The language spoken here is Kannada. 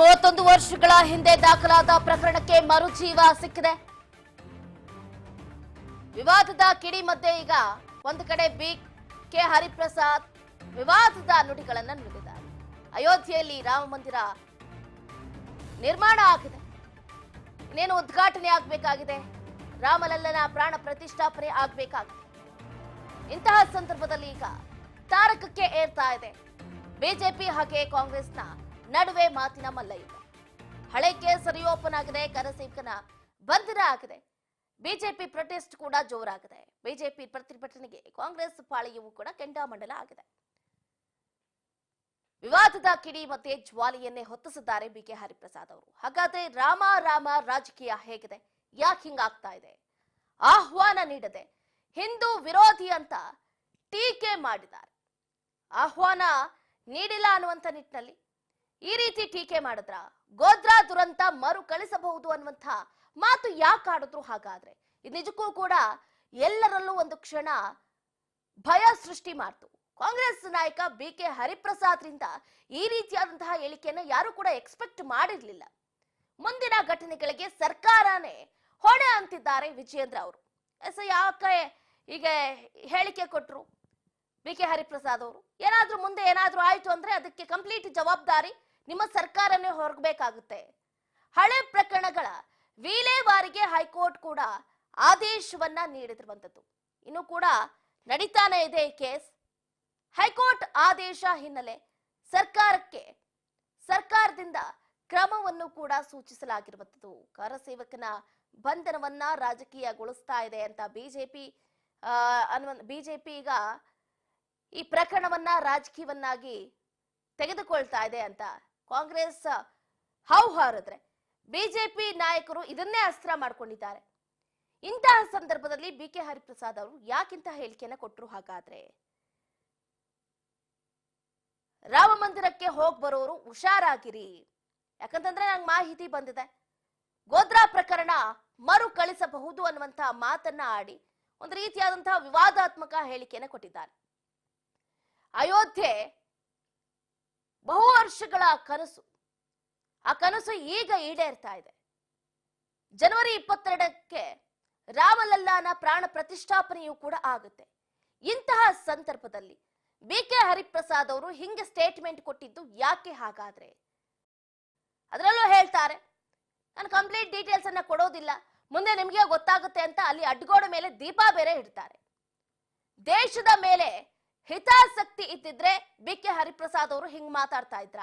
ಮೂವತ್ತೊಂದು ವರ್ಷಗಳ ಹಿಂದೆ ದಾಖಲಾದ ಪ್ರಕರಣಕ್ಕೆ ಮರುಜೀವ ಸಿಕ್ಕಿದೆ. ವಿವಾದದ ಕಿಡಿ ಮಧ್ಯೆ ಈಗ ಒಂದು ಕಡೆ ಬಿ ಕೆ ಹರಿಪ್ರಸಾದ್ ವಿವಾದದ ನುಡಿಗಳನ್ನು ನುಡಿದಿದ್ದಾರೆ ಅಯೋಧ್ಯೆಯಲ್ಲಿ ರಾಮ ಮಂದಿರ ನಿರ್ಮಾಣ ಆಗಿದೆ. ಇನ್ನೇನು ಉದ್ಘಾಟನೆ ಆಗಬೇಕಾಗಿದೆ? ರಾಮಲಲ್ಲನ ಪ್ರಾಣ ಪ್ರತಿಷ್ಠಾಪನೆ ಆಗಬೇಕಾಗಿದೆ. ಇಂತಹ ಸಂದರ್ಭದಲ್ಲಿ ಈಗ ತಾರಕಕ್ಕೆ ಏರ್ತಾ ಇದೆ. ಬಿಜೆಪಿ ಹಾಗೆ ಕಾಂಗ್ರೆಸ್ನ ನಡುವೆ ಮಾತಿನ ಮಲ್ಲಯ್ಯ. ಹಳೆ ಕೇಸ್ ರಿಓಪನ್ ಆಗಿದೆ ಕರಸೀಕನ ಬಂಧನ ಆಗಿದೆ. ಬಿಜೆಪಿ ಪ್ರೊಟೆಸ್ಟ್ ಕೂಡ ಜೋರಾಗಿದೆ. ಬಿಜೆಪಿ ಪ್ರತಿಭಟನೆಗೆ ಕಾಂಗ್ರೆಸ್ ಪಾಳಿಯವು ಕೂಡ ಕೆಂಡಾಮಂಡಲ ಆಗಿದೆ. ವಿವಾದದ ಕಿಡಿ ಮತ್ತೆ ಜ್ವಾಲೆಯನ್ನೇ ಹೊತ್ತಿಸಿದ್ದಾರೆ ಬಿಕೆ ಹರಿಪ್ರಸಾದ್ ಅವರು. ಹಾಗಾದ್ರೆ ರಾಮ ರಾಮ ರಾಜಕೀಯ ಹೇಗಿದೆ? ಯಾಕೆ ಹಿಂಗಾಗ್ತಾ ಇದೆ? ಆಹ್ವಾನ ನೀಡದೆ ಹಿಂದೂ ವಿರೋಧಿ ಅಂತ ಟೀಕೆ ಮಾಡಿದ್ದಾರೆ. ಆಹ್ವಾನ ನೀಡಿಲ್ಲ ಅನ್ನುವಂಥ ನಿಟ್ಟಿನಲ್ಲಿ ಈ ರೀತಿ ಟೀಕೆ ಮಾಡಿದ್ರ ಗೋದ್ರಾ ದುರಂತ ಮರು ಕಳಿಸಬಹುದು ಅನ್ನುವಂಥ ಮಾತು ಯಾಕೆ ಆಡಿದ್ರು ಹಾಗಾದ್ರೆ? ಇದು ನಿಜಕ್ಕೂ ಕೂಡ ಎಲ್ಲರಲ್ಲೂ ಒಂದು ಕ್ಷಣ ಭಯ ಸೃಷ್ಟಿ ಮಾಡ್ತು. ಕಾಂಗ್ರೆಸ್ ನಾಯಕ ಬಿ ಕೆ ಹರಿಪ್ರಸಾದ್ ರಿಂದ ಈ ರೀತಿಯಾದಂತಹ ಹೇಳಿಕೆಯನ್ನ ಯಾರು ಕೂಡ ಎಕ್ಸ್ಪೆಕ್ಟ್ ಮಾಡಿರ್ಲಿಲ್ಲ. ಮುಂದಿನ ಘಟನೆಗಳಿಗೆ ಸರ್ಕಾರನೇ ಹೊಣೆ ಅಂತಿದ್ದಾರೆ ವಿಜಯೇಂದ್ರ ಅವರು. ಎಸ್ ಯಾಕೆ ಈಗ ಹೇಳಿಕೆ ಕೊಟ್ರು ಬಿ ಕೆ ಹರಿಪ್ರಸಾದ್ ಅವರು? ಏನಾದ್ರೂ ಮುಂದೆ ಏನಾದ್ರೂ ಆಯ್ತು ಅಂದ್ರೆ ಅದಕ್ಕೆ ಕಂಪ್ಲೀಟ್ ಜವಾಬ್ದಾರಿ ನಿಮ್ಮ ಸರ್ಕಾರನೇ ಹೊರಗಬೇಕಾಗುತ್ತೆ. ಹಳೆ ಪ್ರಕರಣಗಳ ವಿಲೇವಾರಿಗೆ ಹೈಕೋರ್ಟ್ ಕೂಡ ಆದೇಶವನ್ನ ನೀಡಿದಿರುವಂತದ್ದು. ಇನ್ನು ಕೂಡ ನಡೀತಾನೆ ಇದೆ ಕೇಸ್. ಹೈಕೋರ್ಟ್ ಆದೇಶ ಹಿನ್ನೆಲೆ ಸರ್ಕಾರಕ್ಕೆ, ಸರ್ಕಾರದಿಂದ ಕ್ರಮವನ್ನು ಕೂಡ ಸೂಚಿಸಲಾಗಿರುವಂಥದ್ದು ಕರಸೇವಕನ ಬಂಧನವನ್ನ ರಾಜಕೀಯಗೊಳಿಸ್ತಾ ಇದೆ ಅಂತ ಬಿಜೆಪಿ ಅಹ್ ಬಿಜೆಪಿ ಈಗ ಈ ಪ್ರಕರಣವನ್ನ ರಾಜಕೀಯವನ್ನಾಗಿ ತೆಗೆದುಕೊಳ್ತಾ ಇದೆ ಅಂತ ಕಾಂಗ್ರೆಸ್ ಹೌ ಹಾರಿದ್ರೆ ಬಿಜೆಪಿ ನಾಯಕರು ಇದನ್ನೇ ಅಸ್ತ್ರ ಮಾಡ್ಕೊಂಡಿದ್ದಾರೆ. ಇಂತಹ ಸಂದರ್ಭದಲ್ಲಿ ಬಿ ಕೆ ಹರಿಪ್ರಸಾದ್ ಅವರು ಯಾಕಿಂತ ಹೇಳಿಕೆಯನ್ನ ಕೊಟ್ಟರು ಹಾಗಾದ್ರೆ? ರಾಮ ಮಂದಿರಕ್ಕೆ ಹೋಗ್ ಬರೋರು ಹುಷಾರಾಗಿರಿ. ಯಾಕಂತಂದ್ರೆ ನಂಗೆ ಮಾಹಿತಿ ಬಂದಿದೆ. ಗೋದ್ರಾ ಪ್ರಕರಣ ಮರು ಕಳಿಸಬಹುದು ಅನ್ನುವಂತ ಮಾತನ್ನ ಆಡಿ ಒಂದು ರೀತಿಯಾದಂತಹ ವಿವಾದಾತ್ಮಕ ಹೇಳಿಕೆಯನ್ನ ಕೊಟ್ಟಿದ್ದಾರೆ. ಅಯೋಧ್ಯೆ ಬಹು ವರ್ಷಗಳ ಕನಸು. ಆ ಕನಸು ಈಗ ಈಡೇರ್ತಾ ಇದೆ. ಜನವರಿ ಇಪ್ಪತ್ತೆರಡಕ್ಕೆ ರಾಮಲಲ್ಲಾನ ಪ್ರಾಣ ಪ್ರತಿಷ್ಠಾಪನೆಯೂ ಕೂಡ ಆಗುತ್ತೆ. ಇಂತಹ ಸಂದರ್ಭದಲ್ಲಿ ಬಿ ಕೆ ಹರಿಪ್ರಸಾದ್ ಅವರು ಹಿಂಗೆ ಸ್ಟೇಟ್ಮೆಂಟ್ ಕೊಟ್ಟಿದ್ದು ಯಾಕೆ ಹಾಗಾದ್ರೆ? ಅದರಲ್ಲೂ ಹೇಳ್ತಾರೆ, ನಾನು ಕಂಪ್ಲೀಟ್ ಡೀಟೇಲ್ಸ್ ಅನ್ನ ಕೊಡೋದಿಲ್ಲ. ಮುಂದೆ ನಿಮಗೆ ಗೊತ್ತಾಗುತ್ತೆ ಅಂತ ಅಲ್ಲಿ ಅಡ್ಗೋಡ ಮೇಲೆ ದೀಪ ಬೇರೆ ಇಡ್ತಾರೆ. ದೇಶದ ಮೇಲೆ ಹಿತಾಸಕ್ತಿ ಇದ್ದಿದ್ರೆ ಬಿ ಕೆ ಹರಿಪ್ರಸಾದ್ ಅವರು ಹಿಂಗ್ ಮಾತಾಡ್ತಾ ಇದ್ರ?